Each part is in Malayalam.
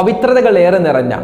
പവിത്രതകളേറെ നിറഞ്ഞ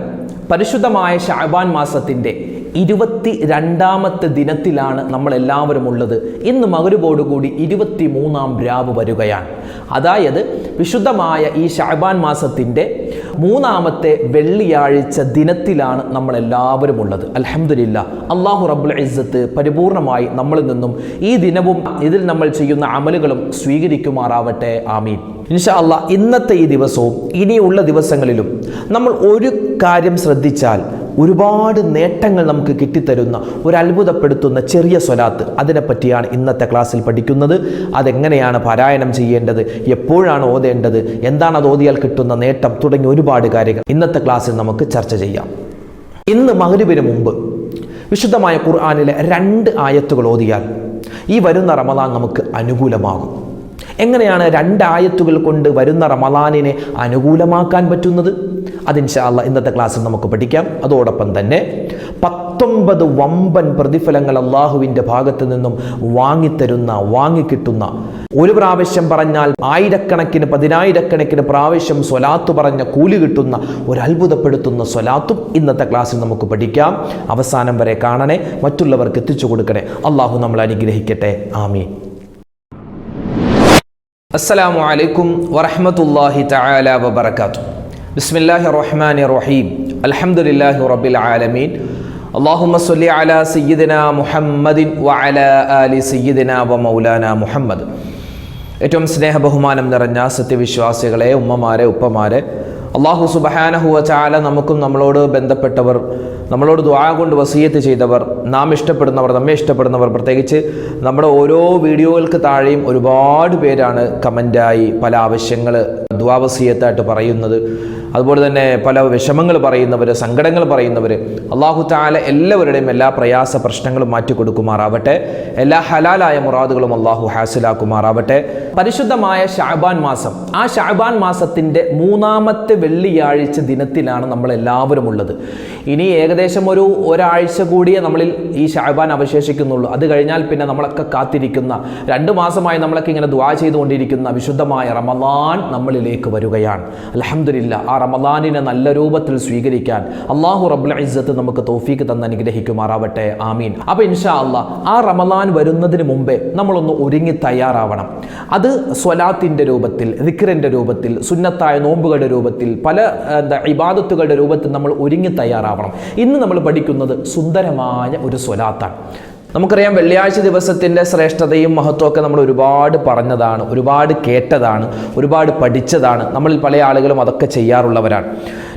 പരിശുദ്ധമായ ഷാബാൻ മാസത്തിന്റെ ഇരുപത്തി രണ്ടാമത്തെ ദിനത്തിലാണ് നമ്മൾ എല്ലാവരും ഉള്ളത്. ഇന്ന് മകരുവോടുകൂടി ഇരുപത്തി മൂന്നാം രാവ് വരികയാണ്. അതായത് വിശുദ്ധമായ ഈ ഷാബാൻ മാസത്തിന്റെ മൂന്നാമത്തെ വെള്ളിയാഴ്ച ദിനത്തിലാണ് നമ്മൾ എല്ലാവരും ഉള്ളത്. അലഹമില്ല അള്ളാഹു റബ്ബുൽ ഇസ്സത്ത് പരിപൂർണമായി നമ്മളിൽ നിന്നും ഈ ദിനവും ഇതിൽ നമ്മൾ ചെയ്യുന്ന അമലുകളും സ്വീകരിക്കുമാറാവട്ടെ. ആമീൻ. ഇൻഷാ ഇന്നത്തെ ഈ ദിവസവും ഇനിയുള്ള ദിവസങ്ങളിലും നമ്മൾ ഒരു കാര്യം ശ്രദ്ധിച്ചാൽ ഒരുപാട് നേട്ടങ്ങൾ നമുക്ക് കിട്ടിത്തരുന്ന ഒരു അത്ഭുതപ്പെടുത്തുന്ന ചെറിയ സ്വലാത്ത് അതിനെപ്പറ്റിയാണ് ഇന്നത്തെ ക്ലാസ്സിൽ പഠിക്കുന്നത്. അതെങ്ങനെയാണ് പാരായണം ചെയ്യേണ്ടത്? എപ്പോഴാണ് ഓതേണ്ടത്? എന്താണ് അത് ഓതിയാൽ കിട്ടുന്ന നേട്ടം? തുടങ്ങിയ ഒരുപാട് കാര്യങ്ങൾ ഇന്നത്തെ ക്ലാസ്സിൽ നമുക്ക് ചർച്ച ചെയ്യാം. ഇന്ന് മകരുവിന് മുമ്പ് വിശുദ്ധമായ ഖുർആാനിലെ രണ്ട് ആയത്തുകൾ ഓതിയാൽ ഈ വരുന്ന റമദാൻ നമുക്ക് അനുകൂലമാകും. എങ്ങനെയാണ് രണ്ടായത്തുകൾ കൊണ്ട് വരുന്ന റമദാനിനെ അനുകൂലമാക്കാൻ പറ്റുന്നത്? അതിൻഷാല്ല ഇന്നത്തെ ക്ലാസ്സിൽ നമുക്ക് പഠിക്കാം. അതോടൊപ്പം തന്നെ പത്തൊമ്പത് വമ്പൻ പ്രതിഫലങ്ങൾ അള്ളാഹുവിന്റെ ഭാഗത്ത് നിന്നും വാങ്ങിത്തരുന്ന വാങ്ങിക്കിട്ടുന്ന ഒരു പ്രാവശ്യം പറഞ്ഞാൽ ആയിരക്കണക്കിന് പതിനായിരക്കണക്കിന് പ്രാവശ്യം സ്വലാത്ത് പറഞ്ഞ കൂലി കിട്ടുന്ന ഒരു അത്ഭുതപ്പെടുത്തുന്ന സ്വലാത്തും ഇന്നത്തെ ക്ലാസ്സിൽ നമുക്ക് പഠിക്കാം. അവസാനം വരെ കാണണേ മറ്റുള്ളവർക്ക് എത്തിച്ചു കൊടുക്കണേ. അള്ളാഹു നമ്മൾ അനുഗ്രഹിക്കട്ടെ. ആമീൻ. അസ്സലാമു അലൈക്കും വറഹ്മത്തുള്ളാഹി തആല വബറകാതു ബിസ്മില്ലാഹിർ റഹ്മാനിർ റഹീം അൽഹംദുലില്ലാഹി റബ്ബിൽ ആലമീൻ. അല്ലാഹുമ്മ സ്വല്ലി അലാ സയ്യിദിനാ മുഹമ്മദിൻ വഅലാ ആലി സയ്യിദിനാ വ മൗലാന മുഹമ്മദ്. ഏറ്റവും സ്നേഹ ബഹുമാനം നിറഞ്ഞ സത്യവിശ്വാസികളെ ഉമ്മമാരെ ഉപ്പമാരെ അള്ളാഹു സുബഹാനഹുവ ചാല നമുക്കും നമ്മളോട് ബന്ധപ്പെട്ടവർ നമ്മളോട് ദ്വാ കൊണ്ട് വസീയത്ത് ചെയ്തവർ നാം ഇഷ്ടപ്പെടുന്നവർ നമ്മെ ഇഷ്ടപ്പെടുന്നവർ പ്രത്യേകിച്ച് നമ്മുടെ ഓരോ വീഡിയോകൾക്ക് താഴെയും ഒരുപാട് പേരാണ് കമന്റായി പല ആവശ്യങ്ങൾ ദ്വാവസീയത്തായിട്ട് പറയുന്നത്. അതുപോലെ തന്നെ പല വിഷമങ്ങൾ പറയുന്നവർ സങ്കടങ്ങൾ പറയുന്നവർ അള്ളാഹു താല എല്ലാവരുടെയും എല്ലാ പ്രയാസ പ്രശ്നങ്ങളും മാറ്റി കൊടുക്കുമാറാവട്ടെ. എല്ലാ ഹലാലായ മുറാദുകളും അള്ളാഹു ഹാസിലാക്കുമാറാവട്ടെ. പരിശുദ്ധമായ ഷാബാൻ മാസം. ആ ഷാബാൻ മാസത്തിന്റെ മൂന്നാമത്തെ വെള്ളിയാഴ്ച ദിനത്തിലാണ് നമ്മൾ എല്ലാവരും ഉള്ളത്. ഇനി ഏകദേശം ഒരു ഒരാഴ്ച കൂടിയേ നമ്മളിൽ ഈ ഷാബാൻ അവശേഷിക്കുന്നുള്ളൂ. അത് കഴിഞ്ഞാൽ പിന്നെ നമ്മളൊക്കെ കാത്തിരിക്കുന്ന രണ്ട് മാസമായി നമ്മളൊക്കെ ഇങ്ങനെ ദ്വാ ചെയ്തുകൊണ്ടിരിക്കുന്ന വിശുദ്ധമായ റമദാൻ നമ്മളിലേക്ക് വരികയാണ്. അലഹമില്ല ആ റമദാനിനെ നല്ല രൂപത്തിൽ സ്വീകരിക്കാൻ അള്ളാഹു റബ്ബുൽ ഇസ്സത്ത് നമുക്ക് തോഫീക്ക് തന്ന് അനുഗ്രഹിക്കുമാറാവട്ടെ. ആമീൻ. അപ്പൊ ഇൻഷാ അള്ളാ ആ റമദാൻ വരുന്നതിന് മുമ്പേ നമ്മളൊന്ന് ഒരുങ്ങി തയ്യാറാവണം. അത് സ്വലാത്തിന്റെ രൂപത്തിൽ ദിക്റിന്റെ രൂപത്തിൽ സുന്നത്തായ നോമ്പുകളുടെ രൂപത്തിൽ പല എന്താ ഇബാദത്തുകളുടെ രൂപത്തിൽ നമ്മൾ ഒരുങ്ങി തയ്യാറാവണം. ഇന്ന് നമ്മൾ പഠിക്കുന്നത് സുന്ദരമായ ഒരു സ്വലാത്താണ്. നമുക്കറിയാം വെള്ളിയാഴ്ച ദിവസത്തിന്റെ ശ്രേഷ്ഠതയും മഹത്വമൊക്കെ നമ്മൾ ഒരുപാട് പറഞ്ഞതാണ് ഒരുപാട് കേട്ടതാണ് ഒരുപാട് പഠിച്ചതാണ്. നമ്മളിൽ പല ആളുകളും അതൊക്കെ ചെയ്യാറുള്ളവരാണ്.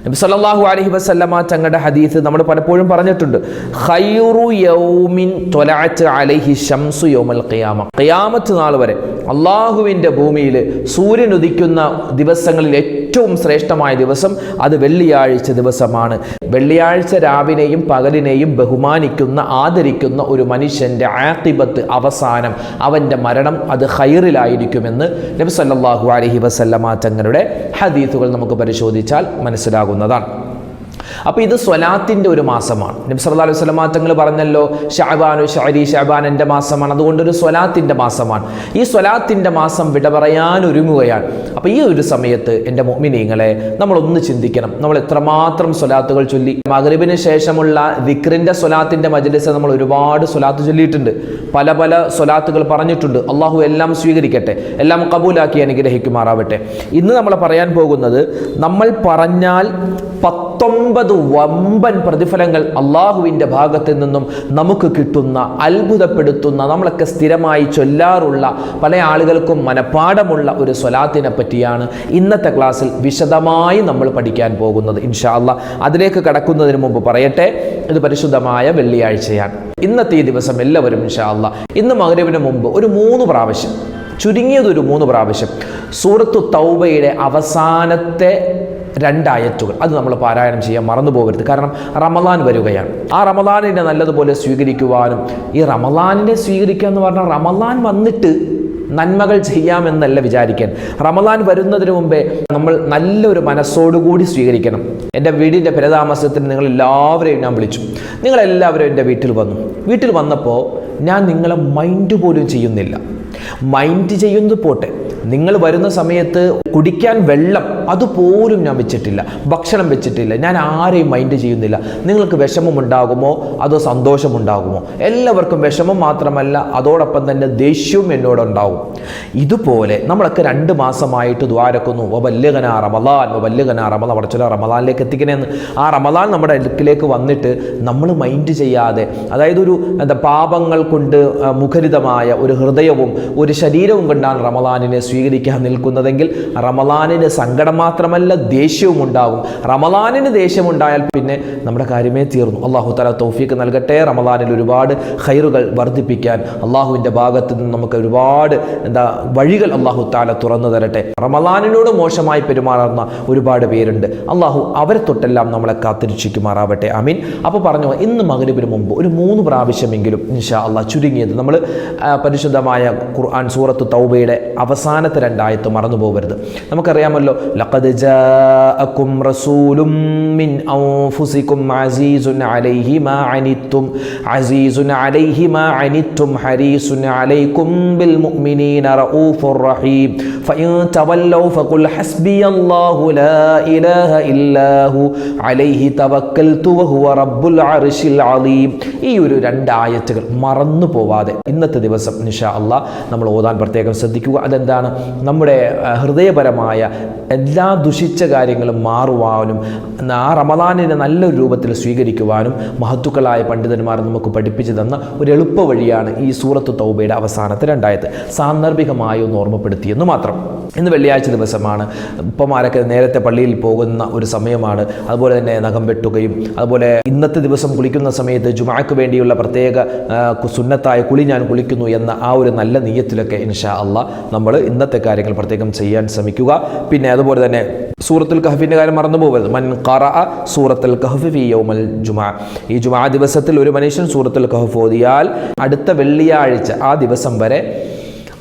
നബി സല്ലല്ലാഹു അലൈഹി വസല്ലമ തങ്ങളുടെ ഹദീസ് നമ്മൾ പലപ്പോഴും പറഞ്ഞിട്ടുണ്ട്. ഖൈറു യൗമിൻ തൊലഅത്ത് അലൈഹി ഷംസു യോമൽ ഖിയാമ. ഖിയാമത്ത് നാൾ വരെ അള്ളാഹുവിന്റെ ഭൂമിയിൽ സൂര്യൻ ഉദിക്കുന്ന ദിവസങ്ങളിൽ ഏറ്റവും ശ്രേഷ്ഠമായ ദിവസം അത് വെള്ളിയാഴ്ച ദിവസമാണ്. വെള്ളിയാഴ്ച രാവിനെയും പകലിനെയും ബഹുമാനിക്കുന്ന ആദരിക്കുന്ന ഒരു മനുഷ്യന്റെ ആത്തിബത്ത് അവസാനം അവന്റെ മരണം അത് ഹൈറിലായിരിക്കുമെന്ന് നബി സല്ലല്ലാഹു അലൈഹി വസല്ലമ തങ്ങളുടെ ഹദീത്തുകൾ നമുക്ക് പരിശോധിച്ചാൽ മനസ്സിലാകുന്നതാണ്. അപ്പോൾ ഇത് സ്വലാത്തിന്റെ ഒരു മാസമാണ്. നബി സല്ലല്ലാഹു അലൈഹി വസല്ലമ തങ്ങൾ പറഞ്ഞല്ലോ ഷാബാനു ഷാരി ഷഅബാൻ എന്റെ മാസമാണ്. അതുകൊണ്ട് ഒരു സ്വലാത്തിന്റെ മാസമാണ്. ഈ സ്വലാത്തിന്റെ മാസം വിട പറയാൻ ഒരുങ്ങുകയാണ്. അപ്പോൾ ഈ ഒരു സമയത്ത് എന്റെ മൊമിനീങ്ങളെ നമ്മളൊന്ന് ചിന്തിക്കണം. നമ്മൾ എത്രമാത്രം സ്വലാത്തുകൾ ചൊല്ലി. മഗ്രിബിന് ശേഷമുള്ള വിക്രിന്റെ സ്വലാത്തിന്റെ മജലിസ് നമ്മൾ ഒരുപാട് സ്വലാത്ത് ചൊല്ലിയിട്ടുണ്ട്. പല പല സ്വലാത്തുകൾ പറഞ്ഞിട്ടുണ്ട്. അള്ളാഹു എല്ലാം സ്വീകരിക്കട്ടെ. എല്ലാം കബൂലാക്കി അനുഗ്രഹിക്കുമാറാവട്ടെ. ഇന്ന് നമ്മൾ പറയാൻ പോകുന്നത് നമ്മൾ പറഞ്ഞാൽ പത്തൊമ്പത് വമ്പൻ പ്രതിഫലങ്ങൾ അള്ളാഹുവിന്റെ ഭാഗത്ത് നിന്നും നമുക്ക് കിട്ടുന്ന അത്ഭുതപ്പെടുത്തുന്ന നമ്മളൊക്കെ സ്ഥിരമായി ചൊല്ലാറുള്ള പല ആളുകൾക്കും മനഃപ്പാടമുള്ള ഒരു സ്വലാത്തിനെ പറ്റിയാണ് ഇന്നത്തെ ക്ലാസ്സിൽ വിശദമായി നമ്മൾ പഠിക്കാൻ പോകുന്നത് ഇൻഷാല്ല അതിലേക്ക് കടക്കുന്നതിന് മുമ്പ് പറയട്ടെ ഇത് പരിശുദ്ധമായ വെള്ളിയാഴ്ചയാണ്. ഇന്നത്തെ ഈ ദിവസം എല്ലാവരും ഇൻഷാല്ല ഇന്ന് മകരവിന് മുമ്പ് ഒരു മൂന്ന് പ്രാവശ്യം ചുരുങ്ങിയതൊരു മൂന്ന് പ്രാവശ്യം സൂറത്തു തൗബയുടെ അവസാനത്തെ രണ്ടായത്തുകൾ. അത് നമ്മൾ പാരായണം ചെയ്യാൻ മറന്നു പോകരുത്. കാരണം റമദാൻ വരികയാണ്. ആ റമദാനിനെ നല്ലതുപോലെ സ്വീകരിക്കുവാനും ഈ റമദാനിനെ സ്വീകരിക്കുക എന്ന് പറഞ്ഞാൽ റമദാൻ വന്നിട്ട് നന്മകൾ ചെയ്യാമെന്നല്ല വിചാരിക്കാൻ. റമദാൻ വരുന്നതിന് മുമ്പേ നമ്മൾ നല്ലൊരു മനസ്സോടുകൂടി സ്വീകരിക്കണം. എന്റെ വീടിന്റെ പരതാമസത്തിന് നിങ്ങൾ എല്ലാവരെയും ഞാൻ വിളിച്ചു. നിങ്ങളെല്ലാവരും എന്റെ വീട്ടിൽ വന്നു. വീട്ടിൽ വന്നപ്പോൾ ഞാൻ നിങ്ങളെ മൈൻഡ് പോലും ചെയ്യുന്നില്ല. മൈൻഡ് ചെയ്യുന്നത് പോട്ടെ. നിങ്ങൾ വരുന്ന സമയത്ത് കുടിക്കാൻ വെള്ളം അതുപോലും ഞാൻ വെച്ചിട്ടില്ല. ഭക്ഷണം വെച്ചിട്ടില്ല. ഞാൻ ആരെയും മൈൻഡ് ചെയ്യുന്നില്ല. നിങ്ങൾക്ക് വിഷമമുണ്ടാകുമോ അതോ സന്തോഷമുണ്ടാകുമോ എല്ലാവർക്കും വിഷമം മാത്രമല്ല അതോടൊപ്പം തന്നെ ദേഷ്യവും എന്നോടുണ്ടാവും ഇതുപോലെ നമ്മളൊക്കെ രണ്ട് മാസമായിട്ട് ദ്വാരക്കുന്നു. ഓ വല്യകന റമലാൻ വല്യകന റമലാൻ ചില റമലാനിലേക്ക് എത്തിക്കണേന്ന്. ആ റമലാൻ നമ്മുടെ അടുക്കിലേക്ക് വന്നിട്ട് നമ്മൾ മൈൻഡ് ചെയ്യാതെ അതായത് ഒരു എന്താ പാപങ്ങൾ കൊണ്ട് മുഖരിതമായ ഒരു ഹൃദയവും ഒരു ശരീരവും കൊണ്ടാണ് റമലാനിനെ സ്വീകരിക്കാൻ നിൽക്കുന്നതെങ്കിൽ റമലാനിന് സങ്കടം മാത്രമല്ല ദേഷ്യവും ഉണ്ടാവും റമലാനിന് ദേഷ്യമുണ്ടായാൽ പിന്നെ നമ്മുടെ കാര്യമേ തീർന്നു. അള്ളാഹു തല തൗഫീക്ക് നൽകട്ടെ. റമലാനിൽ ഒരുപാട് ഹൈറുകൾ വർദ്ധിപ്പിക്കാൻ അള്ളാഹുവിന്റെ ഭാഗത്ത് നിന്ന് നമുക്ക് ഒരുപാട് എന്താ വഴികൾ അള്ളാഹു താല തുറന്നു തരട്ടെ. റമലാനിനോട് മോശമായി പെരുമാറുന്ന ഒരുപാട് പേരുണ്ട്. അള്ളാഹു അവരെ തൊട്ടെല്ലാം നമ്മളെ കാത്തിരക്ഷിക്കുമാറാവട്ടെ. അമീൻ അപ്പോൾ പറഞ്ഞു ഇന്ന് മകരവിന് മുമ്പ് ഒരു മൂന്ന് പ്രാവശ്യമെങ്കിലും ഇൻഷാ അള്ളാഹ് ചുരുങ്ങിയത് നമ്മൾ പരിശുദ്ധമായ ഖുർആൻ സൂറത്ത് തൗബയുടെ അവസാനത്തെ രണ്ടായത്ത് മറന്നു പോകരുത് നമുക്കറിയാമല്ലോ ലഖദ് رسول من أنفسكم عزيز عليه ما عنتم عزيز عليه ما عنتم حريص عليكم بالمؤمنين رؤوف رحيم فإن تولوا فقل حسبي الله لا إله إلا هو عليه توكلت وهو رب العرش العظيم ഈ ഒരു രണ്ടായത്തുകൾ മറന്നു പോവാതെ ഇന്നത്തെ ദിവസം നിഷ അള്ളാഹ് നമ്മൾ ഓതാൻ പ്രത്യേകം ശ്രദ്ധിക്കുക അതെന്താണ് നമ്മുടെ ഹൃദയപരമായ എല്ലാ ദുഷിച്ച കാര്യങ്ങളും മാറുവാനും ആ റമദാനിനെ നല്ലൊരു രൂപത്തിൽ സ്വീകരിക്കുവാനും മഹത്തുക്കളായ പണ്ഡിതന്മാർ നമുക്ക് പഠിപ്പിച്ചു തന്ന ഒരു എളുപ്പ വഴിയാണ് ഈ സൂറത്ത് തൗബയുടെ അവസാനത്തെ ഉണ്ടായത് സാന്ദർഭികമായി ഒന്ന് ഓർമ്മപ്പെടുത്തിയെന്ന് മാത്രം. ഇന്ന് വെള്ളിയാഴ്ച ദിവസമാണ്. ഉപ്പമാരൊക്കെ നേരത്തെ പള്ളിയിൽ പോകുന്ന ഒരു സമയമാണ്. അതുപോലെ തന്നെ നഖം വെട്ടുകയും അതുപോലെ ഇന്നത്തെ ദിവസം കുളിക്കുന്ന സമയത്ത് ജുമാക്ക് വേണ്ടിയുള്ള പ്രത്യേക സുന്നത്തായ കുളി ഞാൻ കുളിക്കുന്നു എന്ന ആ ഒരു നല്ല നീയത്തിലൊക്കെ ഇൻഷാ അള്ള നമ്മൾ ഇന്നത്തെ കാര്യങ്ങൾ പ്രത്യേകം ചെയ്യാൻ ശ്രമിക്കുക. പിന്നെ അതുപോലെ തന്നെ. സൂറത്തുൽ കഹഫിന്റെ കാര്യം മറന്നു പോകരുത് മൻ കറ സൂറത്തുൽ കഹഫ് ഫി യൗമൽ ജുമാ. ഈ ജുമാ ദിവസത്തിൽ ഒരു മനുഷ്യൻ സൂറത്തുൽ കഹഫ് ഓതിയാൽ അടുത്ത വെള്ളിയാഴ്ച ആ ദിവസം വരെ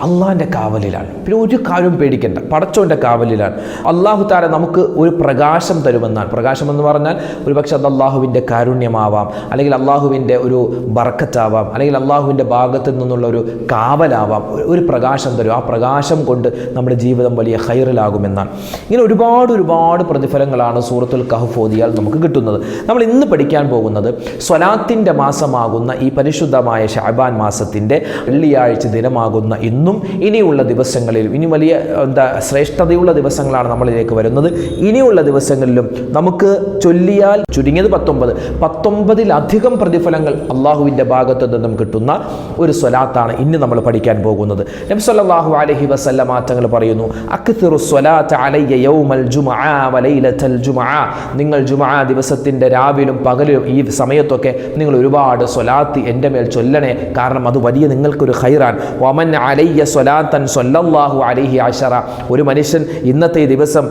അള്ളാഹിന്റെ കാവലിലാണ്. പിന്നെ ഒരു കാര്യം പേടിക്കേണ്ട. പടച്ചോന്റെ കാവലിലാണ്. അള്ളാഹു താര നമുക്ക് ഒരു പ്രകാശം തരുമെന്നാണ്. പ്രകാശം എന്ന് പറഞ്ഞാൽ ഒരു പക്ഷെ അത് അള്ളാഹുവിന്റെ കാരുണ്യമാവാം അല്ലെങ്കിൽ അള്ളാഹുവിന്റെ ഒരു ബർക്കറ്റാവാം അല്ലെങ്കിൽ അള്ളാഹുവിന്റെ ഭാഗത്തു നിന്നുള്ള ഒരു കാവലാവാം. ഒരു- പ്രകാശം തരും. ആ പ്രകാശം കൊണ്ട് നമ്മുടെ ജീവിതം വലിയ ഹൈറിലാകുമെന്നാണ് ഇങ്ങനെ ഒരുപാട് ഒരുപാട് പ്രതിഫലങ്ങളാണ് സൂറത്തുൽ കഹഫ് ഓതിയാൽ നമുക്ക് കിട്ടുന്നത്. നമ്മൾ ഇന്ന് പഠിക്കാൻ പോകുന്നത് സ്വലാത്തിന്റെ മാസമാകുന്ന ഈ പരിശുദ്ധമായ ഷാബാൻ മാസത്തിന്റെ വെള്ളിയാഴ്ച ദിനമാകുന്ന ഇന്നും ഇനിയുള്ള ദിവസങ്ങളിൽ ഇനി വലിയ എന്താ ശ്രേഷ്ഠതയുള്ള ദിവസങ്ങളാണ് നമ്മളിലേക്ക് വരുന്നത്. ഇനിയുള്ള ദിവസങ്ങളിലും നമുക്ക് ചൊല്ലിയാൽ ചുരുങ്ങിയത് പത്തൊമ്പത്. പത്തൊമ്പതിലധികം പ്രതിഫലങ്ങൾ അള്ളാഹുവിന്റെ ഭാഗത്തു നിന്നും കിട്ടുന്ന ഒരു സ്വലാത്താണ് ഇന്ന് നമ്മൾ പഠിക്കാൻ പോകുന്നത്. നബി അലഹി വസല്ല മാറ്റങ്ങൾ പറയുന്നു നിങ്ങൾ ജുമാ ദിവസത്തിന്റെ രാവിലും പകലും ഈ സമയത്തൊക്കെ നിങ്ങൾ ഒരുപാട് സ്വലാത്ത് എന്റെ മേൽ ചൊല്ലണേ. കാരണം അത് വലിയ നിങ്ങൾക്കൊരു ഹൈറാൻ വമൻ അലയ്യ സ്വലാത്തൻ സൊല്ലാഹു അലൈഹി അഷറ ഒരു മനുഷ്യൻ ഇന്നത്തെ ദിവസം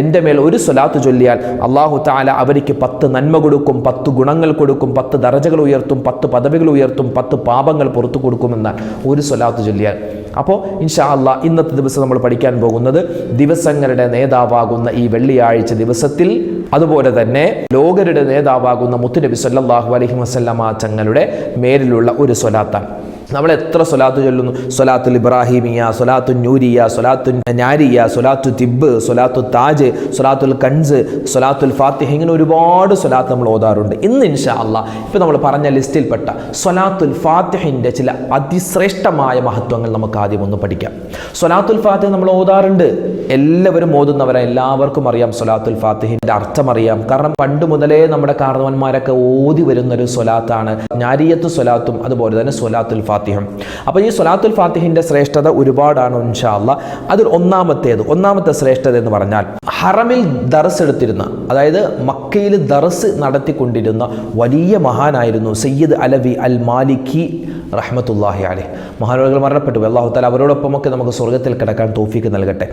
എന്റെ മേൽ ഒരു സ്വലാത്ത് ചൊല്ലിയാൽ അള്ളാഹു താല അവർക്ക് പത്ത് നന്മ കൊടുക്കും പത്ത് ഗുണങ്ങൾ കൊടുക്കും പത്ത് ദറജകൾ ഉയർത്തും പത്ത് പദവികൾ ഉയർത്തും പത്ത് പാപങ്ങൾ പുറത്തു കൊടുക്കുമെന്ന് ഒരു സ്വലാത്ത് ചൊല്ലിയാൽ. അപ്പോൾ ഇൻഷാ അല്ലാ ഇന്നത്തെ ദിവസം നമ്മൾ പഠിക്കാൻ പോകുന്നത് ദിവസങ്ങളുടെ നേതാവാകുന്ന ഈ വെള്ളിയാഴ്ച ദിവസത്തിൽ അതുപോലെ തന്നെ ലോകരുടെ നേതാവാകുന്ന മുത്തുനബി സല്ലാഹു അലഹി വസല്ലമ ചങ്ങളുടെ മേലിലുള്ള ഒരു സ്വലാത്താണ്. നമ്മൾ എത്ര സ്വലാത്ത് ചൊല്ലുന്നു? സ്വലാത്തുൽ ഇബ്രാഹിമിയ സ്വലാത്തു നൂരിയ സ്വലാത്തു നാരിയ സ്വലാത്തു തിബ് സ്വലാത്തു താജ് സ്വലാത്തുൽ കൺസ് സ്വലാത്തുൽ ഫാത്തിഹ ഇങ്ങനെ ഒരുപാട് സ്വലാത്ത് നമ്മൾ ഓതാറുണ്ട്. ഇന്ന് ഇൻഷാ അല്ല ഇപ്പോൾ നമ്മൾ പറഞ്ഞ ലിസ്റ്റിൽപ്പെട്ട സ്വലാത്തുൽ ഫാത്തിഹിന്റെ ചില അതിശ്രേഷ്ഠമായ മഹത്വങ്ങൾ നമുക്ക് ആദ്യം ഒന്ന് പഠിക്കാം. സ്വലാത്തുൽ ഫാത്തിഹ നമ്മൾ ഓതാറുണ്ട്. എല്ലാവരും ഓതുന്നവരെ. എല്ലാവർക്കും അറിയാം സ്വലാത്തുൽ ഫാത്തിഹിന്റെ അർത്ഥം അറിയാം കാരണം പണ്ട് മുതലേ നമ്മുടെ കാരണവന്മാരൊക്കെ ഓതി വരുന്നൊരു സ്വലാത്താണ്. ഞാരിയത്ത് സ്വലാത്തും അതുപോലെ തന്നെ സ്വലാത്തുൽ ഫാത്തിഹം അപ്പോൾ ഈ സൊലാത്തുൽ ഫാത്തിഹിന്റെ ശ്രേഷ്ഠത ഒരുപാടാണ് ഇൻഷാല്ല അതിൽ ഒന്നാമത്തേത് ഒന്നാമത്തെ ശ്രേഷ്ഠത എന്ന് പറഞ്ഞാൽ ഹറമിൽ ദർസ് എടുത്തിരുന്ന അതായത് മക്കയിൽ ദർസ് നടത്തിക്കൊണ്ടിരുന്ന വലിയ മഹാനായിരുന്നു സയ്യിദ് അലവി അൽ മാലിക്കി റഹ്മത്തുല്ലാഹി അലി മഹാനവകൾ മരണപ്പെട്ടു. അള്ളാഹു താല അവരോടൊപ്പമൊക്കെ നമുക്ക് സ്വർഗത്തിൽ കിടക്കാൻ തോഫിക്ക് നൽകട്ടെ.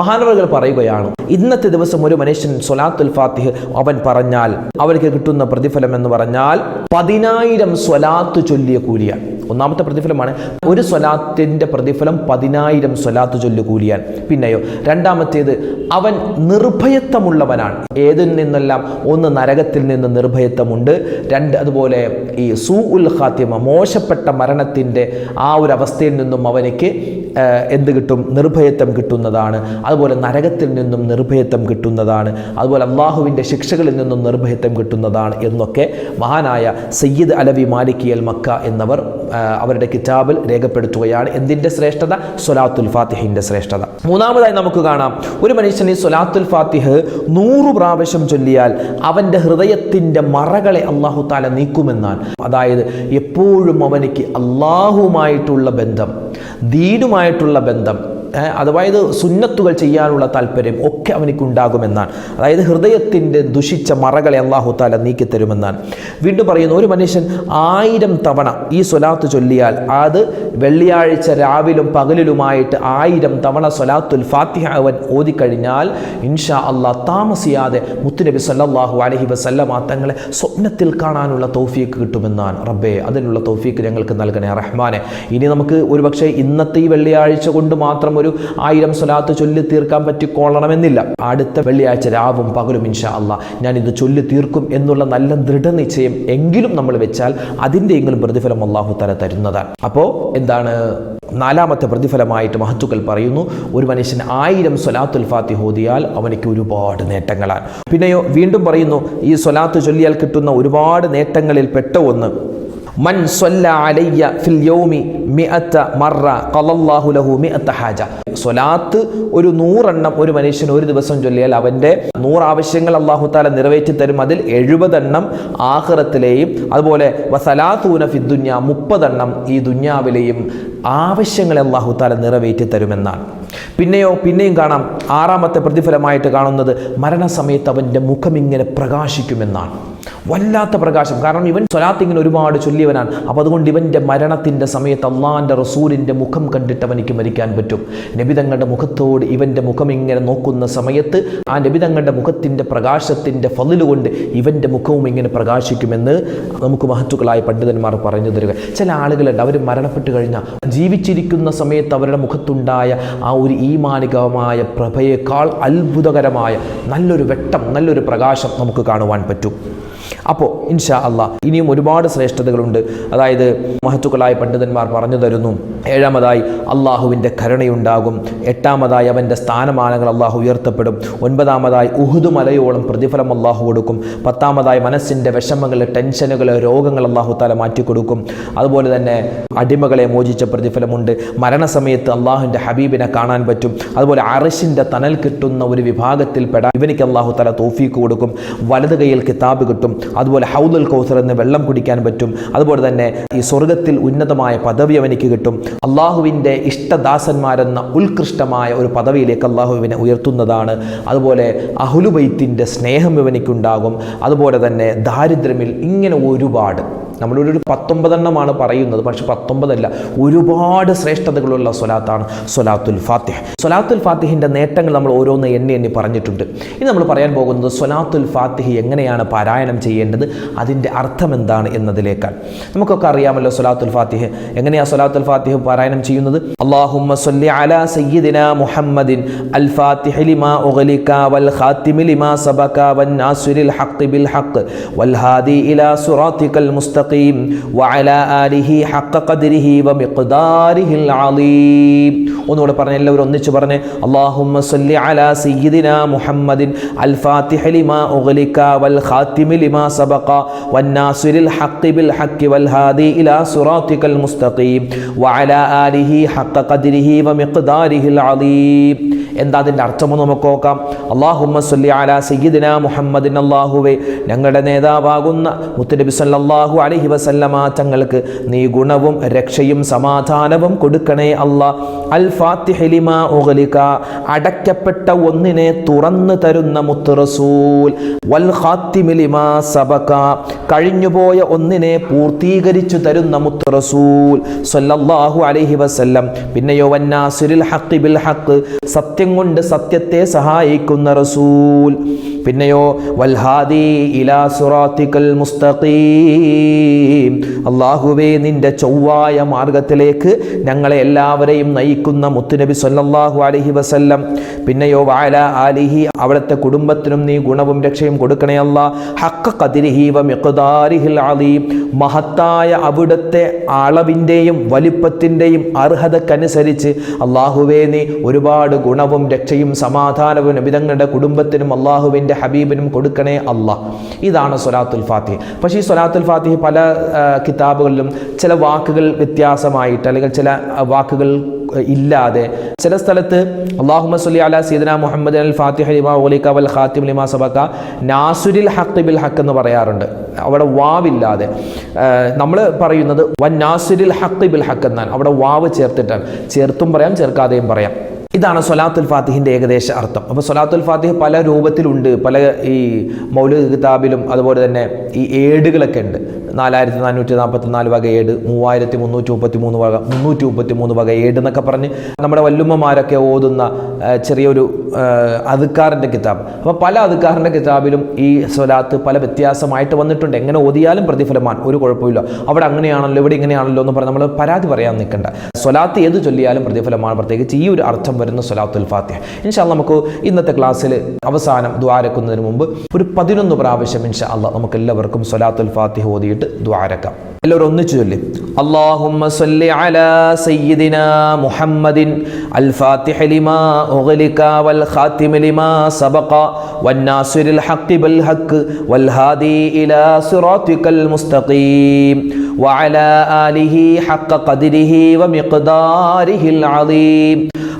മഹാനവകൾ പറയുകയാണ് ഇന്നത്തെ ദിവസം ഒരു മനുഷ്യൻ സൊലാത്തുൽ ഫാത്തിഹ് അവൻ പറഞ്ഞാൽ അവർക്ക് കിട്ടുന്ന പ്രതിഫലം എന്ന് പറഞ്ഞാൽ പതിനായിരം സ്വലാത്ത് ചൊല്ലിയ കൂലിയാണ്. ഒന്നാമത്തെ പ്രതിഫലമാണ് ഒരു സ്വലാത്തിന്റെ പ്രതിഫലം പതിനായിരം സ്വലാത്ത് ചൊല്ലു കൂലിയാൻ പിന്നെയോ രണ്ടാമത്തേത് അവൻ നിർഭയത്വമുള്ളവനാണ്. ഏതിൽ നിന്നെല്ലാം? ഒന്ന് നരകത്തിൽ നിന്ന് നിർഭയത്വമുണ്ട്. രണ്ട് അതുപോലെ ഈ സൂ ഉൽ മോശപ്പെട്ട മരണത്തിന്റെ ആ ഒരു അവസ്ഥയിൽ നിന്നും അവനിക്ക് എന്ത് കിട്ടും? നിർഭയത്വം കിട്ടുന്നതാണ്. അതുപോലെ നരകത്തിൽ നിന്നും നിർഭയത്വം കിട്ടുന്നതാണ്. അതുപോലെ അള്ളാഹുവിന്റെ ശിക്ഷകളിൽ നിന്നും നിർഭയത്വം കിട്ടുന്നതാണ് എന്നൊക്കെ മഹാനായ Sayyid Alawi Maliki al Makkah എന്നവർ അവരുടെ കിതാബിൽ രേഖപ്പെടുത്തുകയാണ്. എന്തിന്റെ ശ്രേഷ്ഠത? സൊലാത്തുൽ ഫാത്തിഹിന്റെ ശ്രേഷ്ഠത. മൂന്നാമതായി നമുക്ക് കാണാം. ഒരു മനുഷ്യൻ ഈ സൊലാത്തുൽ ഫാത്തിഹ് നൂറ് പ്രാവശ്യം ചൊല്ലിയാൽ അവന്റെ ഹൃദയത്തിന്റെ മറകളെ അള്ളാഹു താല നീക്കുമെന്നാണ്. അതായത് എപ്പോഴും അവനിക്ക് അള്ളാഹുമായിട്ടുള്ള ബന്ധം ദീനുമായിട്ടുള്ള ബന്ധം. അതായത് സുന്നത്തുകൾ ചെയ്യാനുള്ള താല്പര്യം ഒക്കെ അവനിക്കുണ്ടാകുമെന്നാണ്. അതായത് ഹൃദയത്തിന്റെ ദുഷിച്ച മറകളെ അള്ളാഹു താല നീക്കിത്തരുമെന്നാണ് വീണ്ടും പറയുന്നു ഒരു മനുഷ്യൻ ആയിരം തവണ ഈ സ്വലാത്ത് ചൊല്ലിയാൽ അത് വെള്ളിയാഴ്ച രാവിലും പകലിലുമായിട്ട് ആയിരം തവണ സ്വലാത്തുൽ ഫാത്തിഹ അവൻ ഓതിക്കഴിഞ്ഞാൽ ഇൻഷാ അള്ളാഹ് താമസിയാതെ മുത്തുനബി സല്ലാഹു അലഹി വസല്ലമ തങ്ങളെ സ്വപ്നത്തിൽ കാണാനുള്ള തൗഫീക്ക് കിട്ടുമെന്നാണ്. റബ്ബേ അതിനുള്ള തൗഫീക്ക് ഞങ്ങൾക്ക് നൽകണേ റഹ്മാനെ. ഇനി നമുക്ക് ഒരുപക്ഷെ ഇന്നത്തെ ഈ വെള്ളിയാഴ്ച കൊണ്ട് മാത്രം ഒരു ആയിരം സ്വലാത്ത് ചൊല്ലി തീർക്കാൻ പറ്റിക്കൊള്ളണമെന്നില്ല അടുത്ത വെള്ളിയാഴ്ച രാവും പകലും ഇൻഷാ അല്ല ഞാൻ ചൊല്ലി തീർക്കും എന്നുള്ള നല്ല ദൃഢനിശ്ചയം എങ്കിലും നമ്മൾ വെച്ചാൽ അതിന്റെ എങ്കിലും പ്രതിഫലം അള്ളാഹു തല തരുന്നതാണ്. അപ്പോൾ എന്താണ്? നാലാമത്തെ പ്രതിഫലമായിട്ട് മഹത്തുക്കൾ പറയുന്നു ഒരു മനുഷ്യൻ ആയിരം സ്വലാത്തുൽ ഫാത്തി ഹോദിയാൽ അവനിക്ക് ഒരുപാട് നേട്ടങ്ങളാണ്. പിന്നെയോ വീണ്ടും പറയുന്നു ഈ സ്വലാത്ത് ചൊല്ലിയാൽ കിട്ടുന്ന ഒരുപാട് നേട്ടങ്ങളിൽ പെട്ട ഒന്ന് മൻ സ്വല്ല അലയ്യ ഫിൽ യൗമി മിഅത്ത മറ ഖലല്ലാഹു ലഹു മിഅത്ത ഹാജ സ്വലാത്ത് ഒരു നൂറെണ്ണം ഒരു മനുഷ്യൻ ഒരു ദിവസം ചൊല്ലിയാൽ അവന്റെ നൂറ് ആവശ്യങ്ങൾ അള്ളാഹു താല നിറവേറ്റി തരും. അതിൽ എഴുപതെണ്ണം ആഹ്റത്തിലെയും അതുപോലെ വസലാത്തൂന ഫിദ്ദുന്യ മുപ്പതെണ്ണം ഈ ദുന്യാവിലെയും ആവശ്യങ്ങളെ അള്ളാഹു താല നിറവേറ്റി തരുമെന്നാണ്. പിന്നെയോ പിന്നെയും കാണാം ആറാമത്തെ പ്രതിഫലമായിട്ട് കാണുന്നത് മരണസമയത്ത് അവന്റെ മുഖം ഇങ്ങനെ പ്രകാശിക്കുമെന്നാണ്. വല്ലാത്ത പ്രകാശം. കാരണം ഇവൻ സ്വലാത്ത് ഇങ്ങനെ ഒരുപാട് ചൊല്ലിയവനാണ്. അപ്പോൾ അതുകൊണ്ട് ഇവന്റെ മരണത്തിന്റെ സമയത്ത് അള്ളാന്റെ റസൂലിന്റെ മുഖം കണ്ടിട്ട് അവനിക്ക് മരിക്കാൻ പറ്റും. നബിതങ്ങളുടെ മുഖത്തോട് ഇവന്റെ മുഖം ഇങ്ങനെ നോക്കുന്ന സമയത്ത് ആ നബിതങ്ങളുടെ മുഖത്തിന്റെ പ്രകാശത്തിന്റെ ഫലിലുകൊണ്ട് ഇവന്റെ മുഖവും ഇങ്ങനെ പ്രകാശിക്കുമെന്ന് നമുക്ക് മഹത്തുക്കളായ പണ്ഡിതന്മാർ പറഞ്ഞു തരിക. ചില ആളുകളുണ്ട് അവർ മരണപ്പെട്ട് കഴിഞ്ഞാൽ ജീവിച്ചിരിക്കുന്ന സമയത്ത് അവരുടെ മുഖത്തുണ്ടായ ആ ഒരു ഈമാനികമായ പ്രഭയേക്കാൾ അത്ഭുതകരമായ നല്ലൊരു വെട്ടം നല്ലൊരു പ്രകാശം നമുക്ക് കാണുവാൻ പറ്റും. അപ്പോൾ ഇൻഷാ അള്ളാ ഇനിയും ഒരുപാട് ശ്രേഷ്ഠതകളുണ്ട്. അതായത് മഹത്തുക്കളായ പണ്ഡിതന്മാർ പറഞ്ഞു തരുന്നു ഏഴാമതായി അള്ളാഹുവിന്റെ കരുണയുണ്ടാകും. എട്ടാമതായി അവന്റെ സ്ഥാനമാനങ്ങൾ അള്ളാഹു ഉയർത്തപ്പെടും. ഒൻപതാമതായി ഉഹുദ് മലയോളം പ്രതിഫലം അള്ളാഹു കൊടുക്കും. പത്താമതായി മനസ്സിന്റെ വിഷമങ്ങൾ ടെൻഷനുകൾ രോഗങ്ങൾ അള്ളാഹു താല മാറ്റിക്കൊടുക്കും അതുപോലെ തന്നെ അടിമകളെ മോചിച്ച പ്രതിഫലമുണ്ട്. മരണസമയത്ത് അള്ളാഹുവിന്റെ ഹബീബിനെ കാണാൻ പറ്റും. അതുപോലെ അറിഷിന്റെ തണൽ കിട്ടുന്ന ഒരു വിഭാഗത്തിൽ പെടാൻ ഇവനിക്ക് അള്ളാഹു തല തോഫീക്ക് കൊടുക്കും. വലത് കൈയിൽ കിതാബ് കിട്ടും. അതുപോലെ ഹൗദുൽ കൗസർ എന്ന് വെള്ളം കുടിക്കാൻ പറ്റും. അതുപോലെ തന്നെ ഈ സ്വർഗത്തിൽ ഉന്നതമായ പദവി അവനിക്ക് കിട്ടും. അള്ളാഹുവിന്റെ ഇഷ്ടദാസന്മാരെന്ന ഉത്കൃഷ്ടമായ ഒരു പദവിയിലേക്ക് അള്ളാഹുവിനെ ഉയർത്തുന്നതാണ്. അതുപോലെ അഹുലുബൈത്തിന്റെ സ്നേഹം ഇവനിക്കുണ്ടാകും. അതുപോലെ തന്നെ ദാരിദ്ര്യമിൽ ഇങ്ങനെ ഒരുപാട് നമ്മളൊരു പത്തൊമ്പതെണ്ണമാണ് പറയുന്നത്. പക്ഷെ പത്തൊമ്പതല്ല ഒരുപാട് ശ്രേഷ്ഠതകളുള്ള സ്വലാത്താണ് സ്വലാത്തുൽ ഫാത്തിഹ്. സ്വലാത്തുൽ ഫാത്തിഹിന്റെ നേട്ടങ്ങൾ നമ്മൾ ഓരോന്ന് എണ്ണി എണ്ണി പറഞ്ഞിട്ടുണ്ട്. ഇനി നമ്മൾ പറയാൻ പോകുന്നത് സ്വലാത്തുൽ ഫാത്തിഹ് എങ്ങനെയാണ് പാരായണം ചെയ്യേണ്ടത് അതിന്റെ അർത്ഥം എന്താണ് എന്നതിലേക്കാണ്. നമുക്കൊക്കെ അറിയാമല്ലോ സൊലാത്തുൽ ഫാത്തിഹ്. എങ്ങനെയാണ് സൊലാത്തുൽ ഫാത്തിഹ് പാരായണം ചെയ്യുന്നത്? അള്ളാഹുമ്മ അലാ മുഹമ്മദിൻ അൽ ലിമാ വൽ ലിമാ സബക ഹഖ് ബിൽ ഹഖ് വൽ ഹാദി ഇലാ മുസ്തഖീം വഅലാ ആലിഹി ഖദ്രിഹി ഒന്നുകൂടെ പറഞ്ഞ എല്ലാവരും ഒന്നിച്ച് പറഞ്ഞ് അള്ളാഹുമ്മ സല്ലി അലാ മുഹമ്മദിൻ അൽ ഫാത്തിഹ് ലിമാ ഉഗലിക വൽ ലിമാ سبق والناصر الحق بالحق والهادي إلى صراطك المستقيم وعلى آله حق قدره ومقداره العظيم. എന്താ അതിന്റെ അർത്ഥമെന്ന് നമുക്ക് നോക്കാം. അള്ളാഹുമ്മ സല്ലി അല സയ്യിദിന മുഹമ്മദിൻ അള്ളാഹുവെ ഞങ്ങളുടെ നേതാവാകുന്ന മുത്തുനബി സല്ലാഹു അലഹി വസല്ലമ തങ്ങൾക്ക് നീ ഗുണവും രക്ഷയും സമാധാനവും കൊടുക്കണേ അല്ലാ. അൽ ഫാത്തിഹലിമ ഉഗലിക. അടയ്ക്കപ്പെട്ട ഒന്നിനെ തുറന്നു തരുന്ന മുത്ത് റസൂൽ. വൽ ഖാത്തിമിലിമ സബക. കഴിഞ്ഞുപോയ ഒന്നിനെ പൂർത്തീകരിച്ചു തരുന്ന മുത്ത് റസൂൽ സല്ലല്ലാഹു അലൈഹി വസല്ലം. പിന്നെയോ വന്നാസുരിൽ ഹഖ് ബിൽ ഹക്ക് സത്യം കൊണ്ട് സത്യത്തെ സഹായിക്കുന്ന റസൂൽ. പിന്നെയോ വൽഹാദി ഇലാ സുറാത്തിക്കൽ മുസ്തഖീം അള്ളാഹുവേ നിന്റെ ചൊവ്വായ മാർഗത്തിലേക്ക് ഞങ്ങളെ എല്ലാവരെയും നയിക്കുന്ന മുത്തുനബി സൊല്ലാഹു അലൈഹി വസല്ലം. പിന്നെയോ വാല അലിഹി അവിടുത്തെ കുടുംബത്തിനും നീ ഗുണവും രക്ഷയും കൊടുക്കണേ അല്ല. ഹക്ക കതിരിഹി വ മിഖ്ദാരിഹിൽ അലീം. മഹത്തായ അവിടുത്തെ അളവിന്റെയും വലിപ്പത്തിന്റെയും അർഹതക്കനുസരിച്ച് അള്ളാഹുവേ നീ ഒരുപാട് ഗുണവും രക്ഷയും സമാധാനവും നബിതങ്ങളുടെ കുടുംബത്തിനും അള്ളാഹുവിന്റെ ഹബീബിനും കൊടുക്കണേ അല്ല. ഇതാണ് സൊലാത്തുൽ ഫാത്തിഹ്. പക്ഷേ ഈ സൊലാത്തുൽ ഫാത്തിഹ് പല കിതാബുകളിലും ചില വാക്കുകൾ വ്യത്യാസമായിട്ട് അല്ലെങ്കിൽ ചില വാക്കുകൾ ഇല്ലാതെ ചില സ്ഥലത്ത് അള്ളാഹുമ സുലി അല സീദന മുഹമ്മദ് അൽ ഫാത്തിഹ് ലിമാ ഒലിക വൽ ഖാത്തിം ലിമാ സബക്ക നാസുരിൽ ഹഖ് ബിൽ ഹക്ക് എന്ന് പറയാറുണ്ട്. അവിടെ വാവില്ലാതെ നമ്മൾ പറയുന്നത് വൻ നാസുരിൽ ഹഖ് ബിൽ ഹക്ക് എന്നാണ്. അവിടെ വാവ് ചേർത്തിട്ടാണ്. ചേർത്തും പറയാം ചേർക്കാതെയും പറയാം. ഇതാണ് സൊലാത്തുൽ ഫാത്തിഹിന്റെ ഏകദേശ അർത്ഥം. അപ്പോൾ സൊലാത്തുൽ ഫാത്തിഹ് പല രൂപത്തിലുണ്ട് പല ഈ മൗലിക കിതാബിലും അതുപോലെ തന്നെ ഈ ഏടുകളൊക്കെ ഉണ്ട്. നാലായിരത്തി നാനൂറ്റി നാൽപ്പത്തി നാല് വക ഏട് മൂവായിരത്തി മുന്നൂറ്റി മുപ്പത്തി മൂന്ന് വക മുന്നൂറ്റി മുപ്പത്തി മൂന്ന് വക ഏട് എന്നൊക്കെ പറഞ്ഞ് നമ്മുടെ വല്ലുമ്മമാരൊക്കെ ഓതുന്ന ചെറിയൊരു അതുക്കാറിന്റെ കിതാബ്. അപ്പോൾ പല അതുക്കാറിന്റെ കിതാബിലും ഈ സ്വലാത്ത് പല വ്യത്യാസമായിട്ട് വന്നിട്ടുണ്ട്. എങ്ങനെ ഓതിയാലും പ്രതിഫലമാണ് ഒരു കുഴപ്പമില്ല. അവിടെ അങ്ങനെയാണല്ലോ ഇവിടെ ഇങ്ങനെയാണല്ലോ എന്ന് പറഞ്ഞ് നമ്മൾ പരാതി പറയാൻ നിൽക്കണ്ട. സ്വലാത്ത് ഏത് ചൊല്ലിയാലും പ്രതിഫലമാണ്. പ്രത്യേകിച്ച് ഈ ഒരു അർത്ഥം വരുന്ന സ്വലാത്തുൽ ഫാത്തിഹ ഇൻഷാ അല്ലാ നമുക്ക് ഇന്നത്തെ ക്ലാസ്സിൽ അവസാനം ദ്വാരക്കുന്നതിന് മുമ്പ് ഒരു പതിനൊന്ന് പ്രാവശ്യം ഇൻഷാ അല്ലാ നമുക്ക് എല്ലാവർക്കും സ്വലാത്തുൽ ഫാത്തിഹ ഓതിയിട്ട് ദ്വാരക്കാം എല്ലാവരും ഒന്നിച്ചു ചൊല്ലി അല്ലാഹുമ്മ സല്ലി അലാ സയ്യിദിന മുഹമ്മദിൻ അൽ ഫാത്തിഹ ലിമാ ഉഗ്ലിക വൽ ഖാതിമ ലിമാ സബഖ വന്നാസിറിൽ ഹഖ് ബിൽ ഹഖ് വൽ ഹാദി ഇലാ സിറാത്തിക്കൽ മുസ്തഖീം وعلى آله حق قدره ومقداره العظيم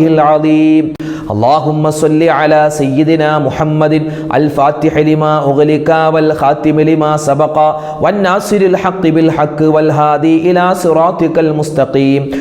العظيم اللهم صل على سيدنا محمد الفاتح لما أغلق والخاتم لما سبق والناصر الحق بالحق والهادي إلى صراطك المستقيم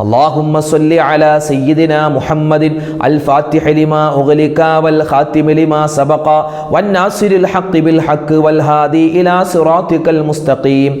اللهم صل على سيدنا محمد الفاتح لما أغلق والخاتم لما سبق والناصر الحق بالحق والهادي إلى صراطك المستقيم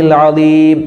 العظيم.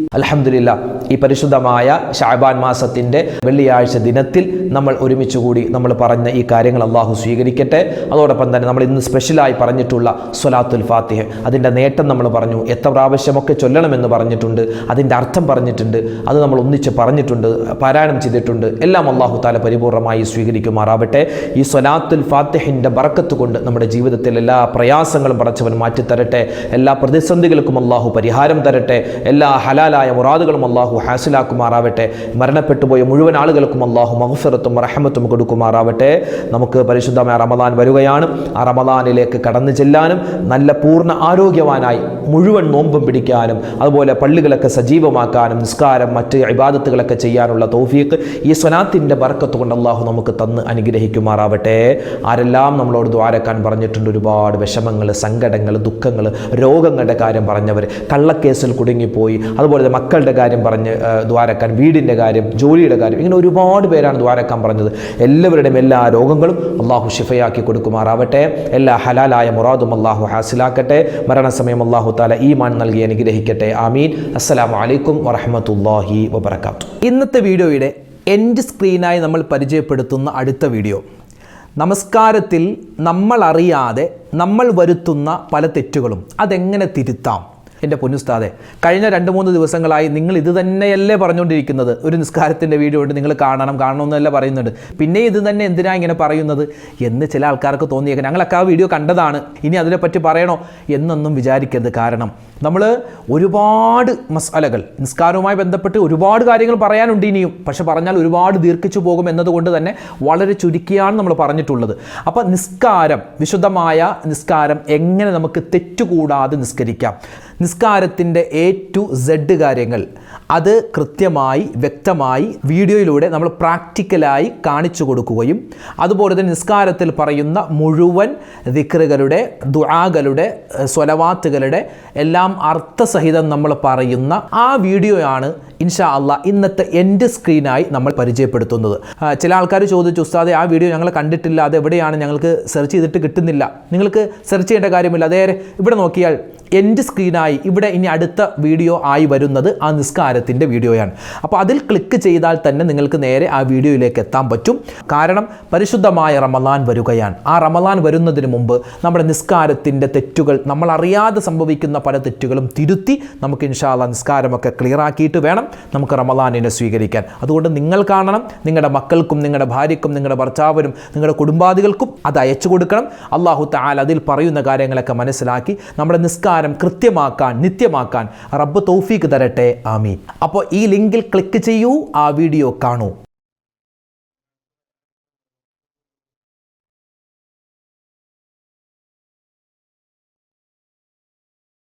അൽഹംദുലില്ല ഈ പരിശുദ്ധമായ ഷാബാൻ മാസത്തിന്റെ വെള്ളിയാഴ്ച ദിനത്തിൽ നമ്മൾ ഒരുമിച്ച് കൂടി നമ്മൾ പറഞ്ഞ ഈ കാര്യങ്ങൾ അള്ളാഹു സ്വീകരിക്കട്ടെ. അതോടൊപ്പം തന്നെ നമ്മൾ ഇന്ന് സ്പെഷ്യലായി പറഞ്ഞിട്ടുള്ള സ്വലാത്തുൽ ഫാത്തിഹ്. അതിന്റെ നേട്ടം നമ്മൾ പറഞ്ഞു എത്ര പ്രാവശ്യമൊക്കെ ചൊല്ലണമെന്ന് പറഞ്ഞിട്ടുണ്ട് അതിന്റെ അർത്ഥം പറഞ്ഞിട്ടുണ്ട് അത് നമ്മൾ ഒന്നിച്ച് പറഞ്ഞിട്ടുണ്ട് പാരായണം ചെയ്തിട്ടുണ്ട്. എല്ലാം അള്ളാഹു താല പരിപൂർണമായി സ്വീകരിക്കുമാറാവട്ടെ. ഈ സ്വലാത്തുൽ ഫാത്തിഹിന്റെ ബറക്കത്ത് കൊണ്ട് നമ്മുടെ ജീവിതത്തിൽ എല്ലാ പ്രയാസങ്ങളും പറച്ചവൻ മാറ്റിത്തരട്ടെ. എല്ലാ പ്രതിസന്ധികൾക്കും അള്ളാഹു പരിഹാരം തരട്ടെ. എല്ലാ ഹലാലായ ഹലാലായ മുറാദുകളും അള്ളാഹു ഹാസിലാക്കുമാറാവട്ടെ. മരണപ്പെട്ടുപോയ മുഴുവൻ ആളുകൾക്കും അള്ളാഹു മഹഫിറത്തും റഹമത്തും കൊടുക്കുമാറാവട്ടെ. നമുക്ക് പരിശുദ്ധമായ റമദാൻ വരികയാണ്. ആ റമദാനിലേക്ക് കടന്നു ചെല്ലാനും നല്ല പൂർണ ആരോഗ്യവാനായി മുഴുവൻ നോമ്പും പിടിക്കാനും അതുപോലെ പള്ളികളൊക്കെ സജീവമാക്കാനും നിസ്കാരം മറ്റ് ഇബാദത്തുകളൊക്കെ ചെയ്യാനുള്ള തൗഫീഖ് ഈ സ്വനാത്തിന്റെ ബർക്കത്ത് കൊണ്ട് അള്ളാഹു നമുക്ക് തന്ന് അനുഗ്രഹിക്കുമാറാവട്ടെ. ആരെല്ലാം നമ്മളോട് ദ്വാരക്കാൻ പറഞ്ഞിട്ടുണ്ട് ഒരുപാട് വിഷമങ്ങൾ സങ്കടങ്ങൾ ദുഃഖങ്ങൾ രോഗങ്ങളുടെ കാര്യം പറഞ്ഞവർ കള്ളക്കേസിൽ കുടുങ്ങിപ്പോയി അതുപോലെ മക്കളുടെ കാര്യം പറഞ്ഞ് ദ്വാരക്കാൻ വീടിന്റെ കാര്യം ജോലിയുടെ കാര്യം ഇങ്ങനെ ഒരുപാട് പേരാണ് ദ്വാരക്കാൻ പറഞ്ഞത്. എല്ലാവരുടെയും എല്ലാ രോഗങ്ങളും അള്ളാഹു ഷിഫയാക്കി കൊടുക്കുമാറാവട്ടെ. എല്ലാ ഹലാലായ മുറാദും അള്ളാഹു ഹാസിലാക്കട്ടെ. മരണസമയം അള്ളാഹു താല ഈമാൻ നൽകി അനുഗ്രഹിക്കട്ടെ. ആമീൻ. അസ്സലാമു വലൈക്കും വറഹമത്തല്ലാഹി വബർക്കാത്തു ഇന്നത്തെ വീഡിയോയുടെ എൻഡ് സ്ക്രീനായി നമ്മൾ പരിചയപ്പെടുത്തുന്ന അടുത്ത വീഡിയോ. നമസ്കാരത്തിൽ നമ്മൾ അറിയാതെ നമ്മൾ വരുത്തുന്ന പല തെറ്റുകളും അതെങ്ങനെ തിരുത്താം? എന്റെ പൊന്നുസ്താതെ കഴിഞ്ഞ രണ്ട് മൂന്ന് ദിവസങ്ങളായി നിങ്ങൾ ഇത് തന്നെയല്ലേ പറഞ്ഞുകൊണ്ടിരിക്കുന്നത്? ഒരു നിസ്കാരത്തിന്റെ വീഡിയോ ഉണ്ട് നിങ്ങൾ കാണണം കാണണമെന്നല്ല പറയുന്നുണ്ട്. പിന്നെ ഇത് തന്നെ എന്തിനാ ഇങ്ങനെ പറയുന്നത്? എന്ന് ചില ആൾക്കാർക്ക് തോന്നിയേക്കാം. ഞങ്ങളൊക്കെ ആ വീഡിയോ കണ്ടതാണ്. ഇനി അതിനെപ്പറ്റി പറയണോ? എന്നൊന്നും വിചാരിക്കരുത്. കാരണം നമ്മൾ ഒരുപാട് മസാലകൾ നിസ്കാരവുമായി ബന്ധപ്പെട്ട് ഒരുപാട് കാര്യങ്ങൾ പറയാനുണ്ട് ഇനിയും. പക്ഷെ പറഞ്ഞാൽ ഒരുപാട് ദീർഘിച്ചു പോകും എന്നതുകൊണ്ട് തന്നെ വളരെ ചുരുക്കിയാണ് നമ്മൾ പറഞ്ഞിട്ടുള്ളത്. അപ്പോൾ നിസ്കാരം വിശുദ്ധമായ നിസ്കാരം എങ്ങനെ നമുക്ക് തെറ്റുകൂടാതെ നിസ്കരിക്കാം? നിസ്കാരത്തിന്റെ എ ടു സെഡ് കാര്യങ്ങൾ. അത് കൃത്യമായി വ്യക്തമായി വീഡിയോയിലൂടെ നമ്മൾ പ്രാക്ടിക്കലായി കാണിച്ചു കൊടുക്കുകയും അതുപോലെ തന്നെ നിസ്കാരത്തിൽ പറയുന്ന മുഴുവൻ ദിക്റുകളുടെ ദുആകളുടെ സ്വലവാത്തുകളുടെ എല്ലാം അർത്ഥസഹിതം നമ്മൾ പറയുന്ന ആ വീഡിയോയാണ് ഇൻഷാ അല്ല ഇന്നത്തെ എന്റെ സ്ക്രീനായി നമ്മൾ പരിചയപ്പെടുത്തുന്നത്. ചില ആൾക്കാർ ചോദിച്ചു ഉസ്താദെ ആ വീഡിയോ ഞങ്ങൾ കണ്ടിട്ടില്ല അത് എവിടെയാണ് ഞങ്ങൾക്ക് സെർച്ച് ചെയ്തിട്ട് കിട്ടുന്നില്ല. നിങ്ങൾക്ക് സെർച്ച് ചെയ്യേണ്ട കാര്യമില്ല. അതേ ഇവിടെ നോക്കിയാൽ എന്റെ സ്ക്രീനായി ഇവിടെ ഇനി അടുത്ത വീഡിയോ ആയി വരുന്നത് ആ നിസ്കാരത്തിന്റെ വീഡിയോയാണ് അപ്പോൾ അതിൽ ക്ലിക്ക് ചെയ്താൽ തന്നെ നിങ്ങൾക്ക് നേരെ ആ വീഡിയോയിലേക്ക് എത്താൻ പറ്റും. കാരണം പരിശുദ്ധമായ റമലാൻ വരികയാണ്. ആ റമലാൻ വരുന്നതിന് മുമ്പ് നമ്മുടെ നിസ്കാരത്തിന്റെ തെറ്റുകൾ നമ്മൾ അറിയാതെ സംഭവിക്കുന്ന പല തെറ്റുകളും തിരുത്തി നമുക്ക് ഇൻഷാല്ല നിസ്കാരമൊക്കെ ക്ലിയറാക്കിയിട്ട് വേണം നമുക്ക് റമലാനിനെ സ്വീകരിക്കാൻ. അതുകൊണ്ട് നിങ്ങൾ കാണണം നിങ്ങളുടെ മക്കൾക്കും നിങ്ങളുടെ ഭാര്യയ്ക്കും നിങ്ങളുടെ ഭർത്താവിനും നിങ്ങളുടെ കുടുംബാദികൾക്കും അത് അയച്ചു കൊടുക്കണം. അള്ളാഹു താൽ അതിൽ പറയുന്ന കാര്യങ്ങളൊക്കെ മനസ്സിലാക്കി നമ്മുടെ നിസ്കാരം കൃത്യമാക്കാൻ നിത്യമാക്കാൻ റബ്ബ് തൗഫീക്ക് തരട്ടെ. ആമീൻ. അപ്പോൾ ഈ ലിങ്കിൽ ക്ലിക്ക് ചെയ്യൂ ആ വീഡിയോ കാണൂ.